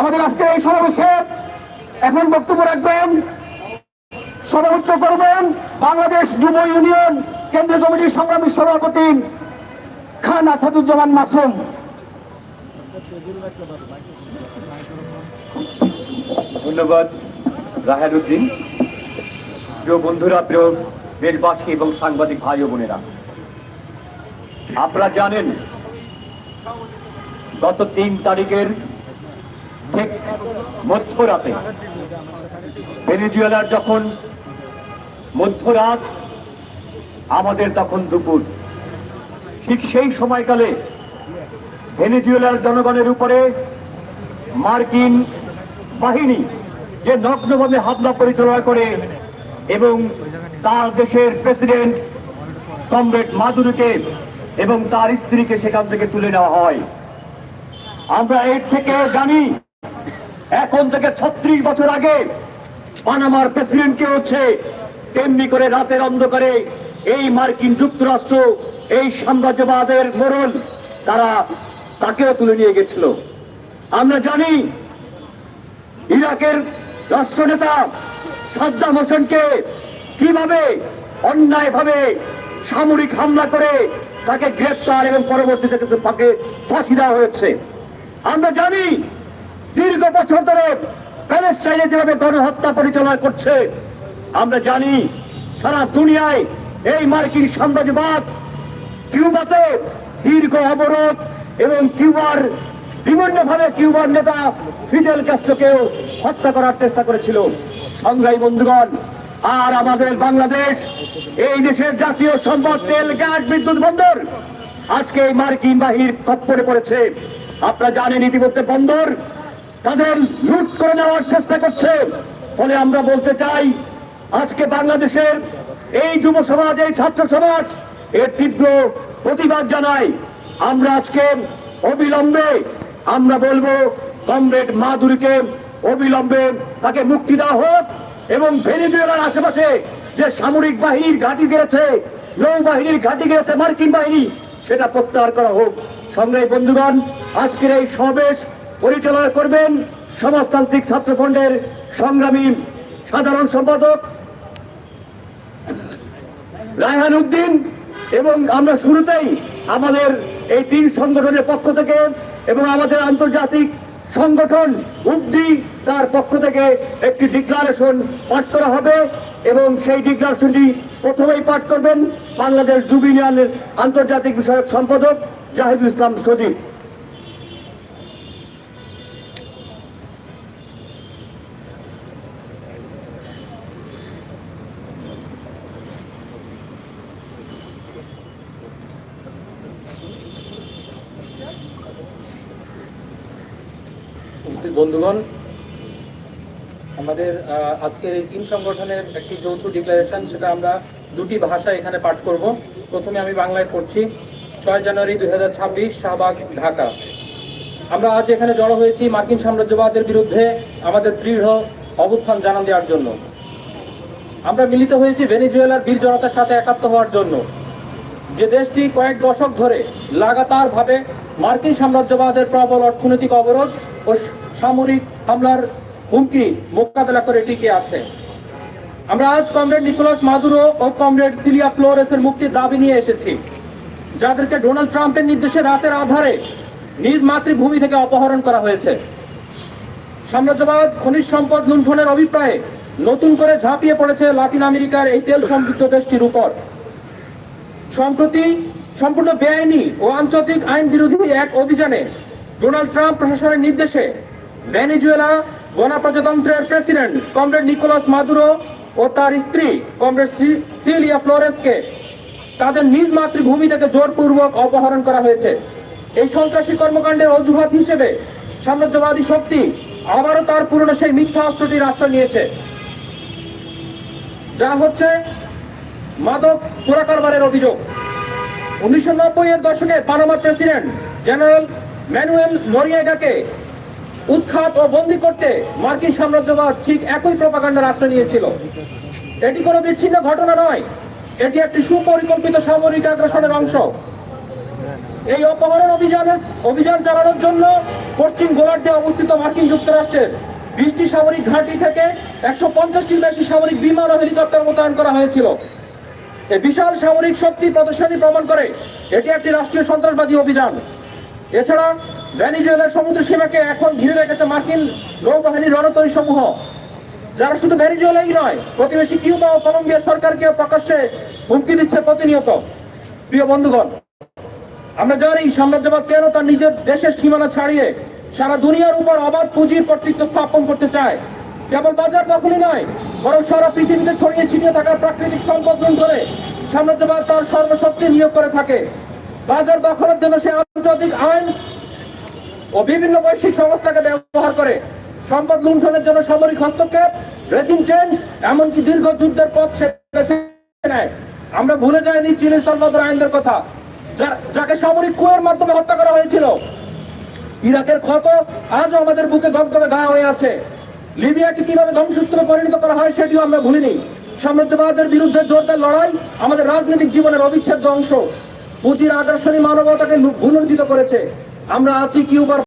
আমাদের আজকের এই সমাবেশে এখন বক্তব্য রাখবেন, সভাপতিত্ব করবেন বাংলাদেশ যুব ইউনিয়ন কেন্দ্রীয় কমিটির সংগ্রামী সভাপতি খান আসাদুজ্জামান মাসুম। ধন্যবাদ রাহেল উদ্দিন প্রিয় বন্ধুরা, প্রিয় দেশবাসী এবং সাংবাদিক ভাই ও বোনেরা, আপনারা জানেন, গত তিন তারিখের ঠিক মধ্যরাতে। ভেনেজুয়েলার যখন মধ্যরাত, আমাদের তখন দুপুর। ঠিক সেই সময়কালে ভেনেজুয়েলার জনগণের উপরে মার্কিন বাহিনী যে নগ্নভাবে হামলা পরিচালনা করে এবং তার দেশের প্রেসিডেন্ট কমরেড মাদুরুকে এবং তার স্ত্রীকে সেখান থেকে তুলে নেওয়া হয়। আমরা এর থেকে জানি এখন থেকে ছত্রিশ বছর আগে পানামার প্রেসিডেন্ট কে হচ্ছে তেমনি করে রাতের অন্ধকারে এই মার্কিন যুক্তরাষ্ট্র, এই সাম্রাজ্যবাদের মোড়ল তারা তাকেও তুলে নিয়ে গেছিল। আমরা জানি ইরাকের রাষ্ট্রনেতা সাদ্দাম হোসেনকে কীভাবে অন্যায়ভাবে সামরিক হামলা করে তাকে গ্রেপ্তার এবং পরবর্তীতে তাকে ফাঁসি দেওয়া হয়েছে। আমরা জানি দীর্ঘ বছর ধরে প্যালেস্টাইনে যেভাবে গণহত্যা পরিচালনা করছে, আমরা জানি সারা দুনিয়ায় এই মার্কিন সাম্রাজ্যবাদ কিউবাতে দীর্ঘ অবরোধ এবং কিউবার, বিভিন্নভাবে কিউবার নেতা ফিডেল ক্যাস্ট্রোকেও হত্যা করার চেষ্টা করেছিল। সংগ্রামী বন্ধুগণ, আর আমাদের বাংলাদেশ, এই দেশের জাতীয় সম্পদ, তেল, গ্যাস, বিদ্যুৎ, বন্দর, আজকে এই মার্কিন বাহিনীর খপ্পরে পড়েছে। আপনারা জানেন ইতিমধ্যে বন্দর তাদের লুট করে নেওয়ার চেষ্টা করছে। ফলে আমরা বলতে চাই, আজকে বাংলাদেশের এই যুব সমাজ, এই ছাত্র সমাজ, এর তীব্র প্রতিবাদ জানাই আমরা আজকে অবিলম্বে, আমরা বলব, কমরেড মাধুরীকে অবিলম্বে তাকে মুক্তি দেওয়া হোক এবং ভেনিজুয়েলার আশেপাশে যে সামরিক বাহিনীর ঘাঁটি গেছে নৌবাহিনীর ঘাঁটি গেছে মার্কিন বাহিনী, সেটা প্রত্যাহার করা হোক। সংগ্রামী বন্ধুগণ, আজকের এই সমাবেশ পরিচালনা করবেন সমাজতান্ত্রিক ছাত্র ফ্রন্টের সংগ্রামী সাধারণ সম্পাদক রায়হান উদ্দিন এবং আমরা শুরুতেই আমাদের এই তিন সংগঠনের পক্ষ থেকে এবং আমাদের আন্তর্জাতিক সংগঠন উদ্দি তার পক্ষ থেকে একটি ডিক্লারেশন পাঠ করা হবে এবং সেই ডিক্লারেশনটি প্রথমেই পাঠ করবেন বাংলাদেশ যুব ইউনিয়নের আন্তর্জাতিক বিষয়ক সম্পাদক জাহিদুল ইসলাম সজীব। উপস্থিত বন্ধুগণ, আমাদের আজকের এই তিন সংগঠনের একটি যৌথ ডিক্লারেশন, সেটা আমরা দুটি ভাষা এখানে পাঠ করব। প্রথমে আমি বাংলায় পড়ছি, ছয় জানুয়ারি দুই হাজার ছাব্বিশ, শাহবাগ, ঢাকা। আমরা আজ এখানে জড়ো হয়েছি মার্কিন সাম্রাজ্যবাদের বিরুদ্ধে আমাদের দৃঢ় অবস্থান জানান দেওয়ার জন্য। আমরা মিলিত হয়েছি ভেনিজুয়েলার বীর জনতার সাথে একাত্ম হওয়ার জন্য। যে দেশটি কয়েক দশক ধরে লাগাতার ভাবে মার্কিন সাম্রাজ্যবাদের প্রবল অর্থনৈতিক অবরোধ ও সামরিক হামলার হুমকি মোকাবেলা করে টিকে আছে। আমরা আজ কমরেড নিকোলাস মাদুরো ও কমরেড সিলিয়া ফ্লোরেসের মুক্তির দাবি নিয়ে এসেছি, যাদেরকে ডোনাল্ড ট্রাম্পের নির্দেশে রাতের আধারে নিজ মাতৃভূমি থেকে অপহরণ করা হয়েছে। সাম্রাজ্যবাদ, খনিজ সম্পদ লুণ্ঠনের অভিপ্রায়ে নতুন করে ঝাঁপিয়ে পড়েছে লাতিন আমেরিকার এই তেল সমৃদ্ধ দেশটির উপর। সম্প্রতি সম্পূর্ণ বেআইনি ও আন্তর্জাতিক আইন বিরোধী এক অভিযানে ডোনাল্ড ট্রাম্প প্রশাসনের নির্দেশে ভেনেজুয়েলা গণপ্রজাতন্ত্রের প্রেসিডেন্ট কমরেড নিকোলাস মাদুরো ও তার স্ত্রী কমরেড সিলিয়া ফ্লোরেসকে তাদের নিজ মাতৃভূমি থেকে জোরপূর্বক অপহরণ করা হয়েছে। এই সন্ত্রাসী কর্মকাণ্ডের অজুহাত হিসেবে সাম্রাজ্যবাদী শক্তি আবারও তার পুরনো সেই মিথ্যা অস্ত্রটির আশ্রয় নিয়েছে। যা হচ্ছে মাদক চোরা কারবারের অভিযোগ। উনিশশো নব্বই এর দশকে পানামার প্রেসিডেন্ট জেনারেল ম্যানুয়েল নরিয়েগাকে উৎখাত ও বন্দী করতে মার্কিন সাম্রাজ্যবাদ ঠিক একই প্রপাগান্ডার আশ্রয় নিয়েছিল। এটি কোনো বিচ্ছিন্ন ঘটনা নয়। এটি একটি সুপরিকল্পিত সামরিক আগ্রাসনের অংশ। এই অপহরণ অভিযানের অভিযান চালানোর জন্য পশ্চিম গোলার্ধে অবস্থিত মার্কিন যুক্তরাষ্ট্রের বিশটি সামরিক ঘাঁটি থেকে একশো পঞ্চাশটির বেশি সামরিক বিমান ও হেলিকপ্টার মোতায়েন করা হয়েছিল। এই বিশাল সামরিক শক্তি প্রদর্শনী প্রমাণ করে এটি একটি রাষ্ট্রীয় সন্ত্রাসবাদী অভিযান। এছাড়া ভ্যানিজুয়েলার সমুদ্র সীমাকে এখন ঘিরে রেখেছে মার্কিন নৌবাহিনীর রণতরী সমূহ, যারা শুধু ভ্যানিজুয়েলাই নয়, প্রতিবেশী কিউবা ও কলম্বিয়া সরকারকে প্রকাশ্যে হুমকি দিচ্ছে প্রতিনিয়ত। প্রিয় বন্ধুগণ, আমরা জানি সাম্রাজ্যবাদ কেন তার নিজের দেশের সীমানা ছাড়িয়ে সারা দুনিয়ার উপর অবাধ পুঁজির কর্তৃত্ব স্থাপন করতে চায়। কেবল বাজার দখলই নয়, বরং সারা পৃথিবীতে ছড়িয়ে ছিটিয়ে থাকার প্রাকৃতিক সম্পদ লুণ্ঠনে সাম্রাজ্যবাদ তার সর্বশক্তি নিয়োগ করে থাকে। বাজার দখলের জন্য সে আন্তর্জাতিক আইন ও বিভিন্ন বৈশ্বিক সংস্থাকে ব্যবহার করে সম্পদ লুণ্ঠনের জন্য সামরিক হস্তক্ষেপ, রেজিম চেঞ্জ, এমনকি দীর্ঘ যুদ্ধের পথ বেছে নেয় আমরা ভুলে যাইনি চিলি সালভাদর আইনদের কথা যাকে সামরিক কুয়ের মাধ্যমে হত্যা করা হয়েছিল। ইরাকের ক্ষত আজও আমাদের বুকে গদগদে ঘা হয়ে আছে। লিবিয়াকে কীভাবে ধ্বংসস্তূপে পরিণত করা হয় সেটিও আমরা ভুলিনি। সাম্রাজ্যবাদের বিরুদ্ধে জোরদার লড়াই আমাদের রাজনৈতিক জীবনের অবিচ্ছেদ্য অংশ। পুঁজির আগ্রাসনী মানবতাকে ভুলুণ্ঠিত করেছে। আমরা আছি কিউবার